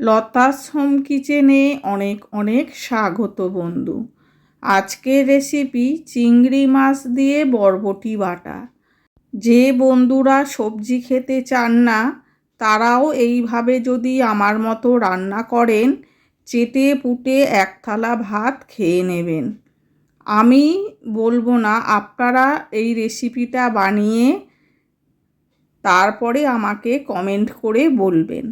Lata's home কিচেনে অনেক অনেক স্বাগত বন্ধু। আজকের রেসিপি চিংড়ি মাছ দিয়ে বরবটি বাটা। যে বন্ধুরা সবজি খেতে চান না, তারাও এইভাবে যদি আমার মতো রান্না করেন, চেটে পুটে এক থালা ভাত খেয়ে নেবেন। আমি বলব না, আপনারা এই রেসিপিটা বানিয়ে তারপরে আমাকে কমেন্ট করে বলবেন।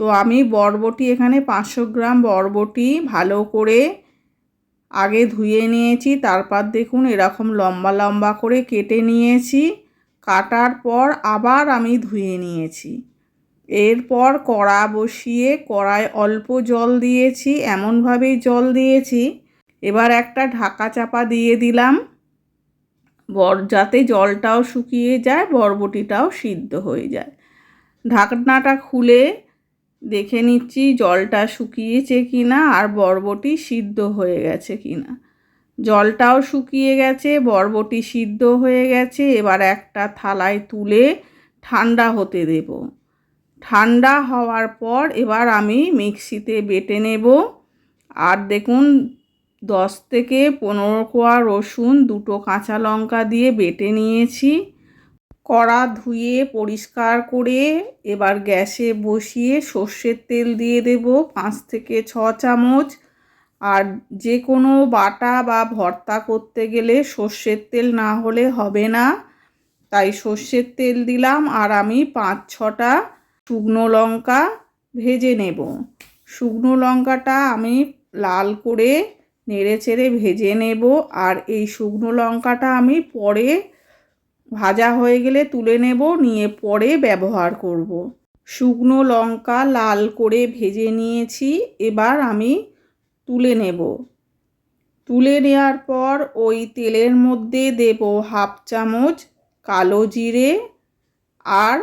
তো আমি বরবটি এখানে পাঁচশো গ্রাম বরবটি ভালো করে আগে ধুয়ে নিয়েছি, তারপর দেখুন এরকম লম্বা লম্বা করে কেটে নিয়েছি। কাটার পর আবার আমি ধুয়ে নিয়েছি। এরপর কড়া বসিয়ে কড়ায় অল্প জল দিয়েছি, এমনভাবেই জল দিয়েছি। এবার একটা ঢাকা চাপা দিয়ে দিলাম। বর, যাতে জলটাও শুকিয়ে যায়, বরবটিটাও সিদ্ধ হয়ে যায়। ঢাকনাটা খুলে দেখে নিচ্ছি জলটা শুকিয়েছে কি না আর বরবটি সিদ্ধ হয়ে গেছে কি না জলটাও শুকিয়ে গেছে, বরবটি সিদ্ধ হয়ে গেছে, এবার একটা থালায় তুলে ঠান্ডা হতে দেব। ঠান্ডা হওয়ার পর এবার আমি মিক্সিতে বেটে নেব। আর দেখুন, দশ থেকে পনেরো কোয়া রসুন, দুটো কাঁচা লঙ্কা দিয়ে বেটে নিয়েছি। কড়া ধুয়ে পরিষ্কার করে এবার গ্যাসে বসিয়ে সর্ষের তেল দিয়ে দেব পাঁচ থেকে ছ চামচ। আর যে কোনো বাটা বা ভর্তা করতে গেলে সর্ষের তেল না হলে হবে না। তাই সর্ষের তেল দিলাম আর আমি পাঁচ ছটা শুকনো লঙ্কা ভেজে নেব। শুকনো লঙ্কাটা আমি লাল করে নেড়ে চেড়ে ভেজে নেব। আর এই শুকনো লঙ্কাটা আমি পরে ভাজা হয়ে গেলে তুলে নেব, নিয়ে পরে ব্যবহার করব। শুকনো লঙ্কা লাল করে ভেজে নিয়েছি, এবার আমি তুলে নেব তুলে নেওয়ার পর ওই তেলের মধ্যে দেব হাফ চামচ কালো জিরে আর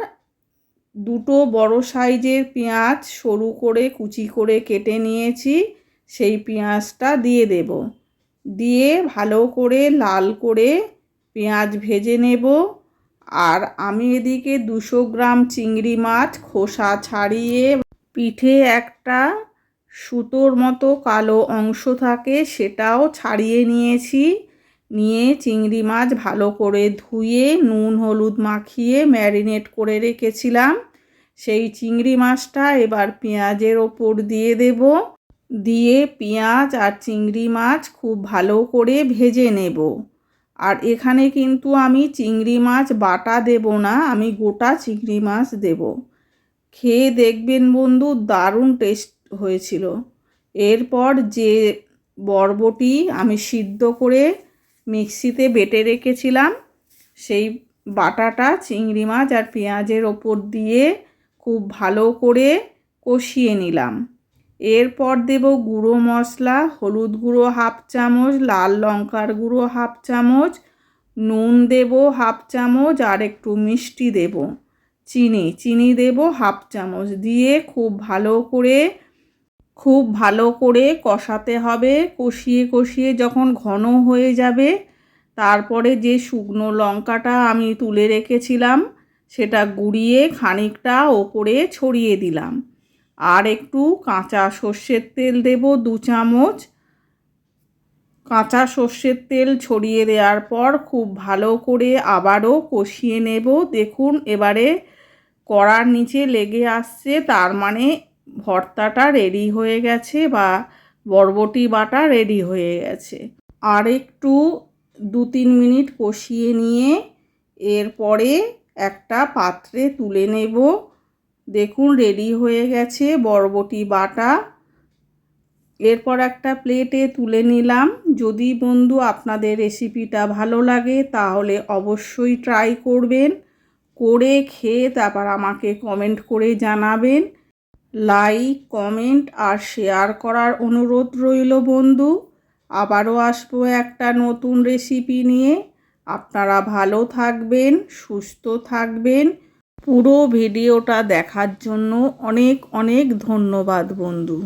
দুটো বড় সাইজের পেঁয়াজ সরু করে কুচি করে কেটে নিয়েছি, সেই পেঁয়াজটা দিয়ে দেব দিয়ে ভালো করে লাল করে পেঁয়াজ ভেজে নেব। আর আমি এদিকে দুশো গ্রাম চিংড়ি মাছ খোসা ছাড়িয়ে পিঠে একটা সুতোর মতো কালো অংশ থাকে সেটাও ছাড়িয়ে নিয়েছি। নিয়ে চিংড়ি মাছ ভালো করে ধুয়ে নুন, হলুদ মাখিয়ে ম্যারিনেট করে রেখেছিলাম। সেই চিংড়ি মাছটা এবার পেঁয়াজের ওপর দিয়ে দেব। দিয়ে পেঁয়াজ আর চিংড়ি মাছ খুব ভালো করে ভেজে নেব। আর এখানে কিন্তু আমি চিংড়ি মাছ বাটা দেব না, আমি গোটা চিংড়ি মাছ দেব। খেয়ে দেখবেন বন্ধু, দারুণ টেস্ট হয়েছিল। এরপর যে বরবটি আমি সিদ্ধ করে মিক্সিতে বেটে রেখেছিলাম, সেই বাটাটা চিংড়ি মাছ আর পেঁয়াজের ওপর দিয়ে খুব ভালো করে কষিয়ে নিলাম। এরপর দেব গুঁড়ো মশলা, হলুদ গুঁড়ো হাফ চামচ, লাল লঙ্কার গুঁড়ো হাফ চামচ, নুন দেব হাফ চামচ আর একটু মিষ্টি দেব। চিনি চিনি দেব হাফ চামচ। দিয়ে খুব ভালো করে, খুব ভালো করে কষাতে হবে। কষিয়ে কষিয়ে যখন ঘন হয়ে যাবে, তারপরে যে শুকনো লঙ্কাটা আমি তুলে রেখেছিলাম, সেটা গুঁড়িয়ে খানিকটা ওপরে ছড়িয়ে দিলাম। আর একটু কাঁচা সর্ষের তেল দেব দু চামচ। কাঁচা সর্ষের তেল ছড়িয়ে দেওয়ার পর খুব ভালো করে আবারও কষিয়ে নেব। দেখুন, এবারে কড়ার নিচে লেগে আসছে, তার মানে ভর্তাটা রেডি হয়ে গেছে বা বরবটি বাটা রেডি হয়ে গেছে। আর একটু দু তিন মিনিট কষিয়ে নিয়ে এরপরে একটা পাত্রে তুলে নেব। দেখুন রেডি হয়ে গেছে বরবটি বাটা। এরপর একটা প্লেটে তুলে নিলাম। যদি বন্ধু আপনাদের রেসিপিটা ভালো লাগে, তাহলে অবশ্যই ট্রাই করবেন। করে খেয়ে তারপর আমাকে কমেন্ট করে জানাবেন। লাইক কমেন্ট আর শেয়ার করার অনুরোধ রইল বন্ধু। আবারও আসব একটা নতুন রেসিপি নিয়ে। আপনারা ভালো থাকবেন, সুস্থ থাকবেন। পুরো ভিডিওটা দেখার জন্য অনেক অনেক ধন্যবাদ বন্ধু।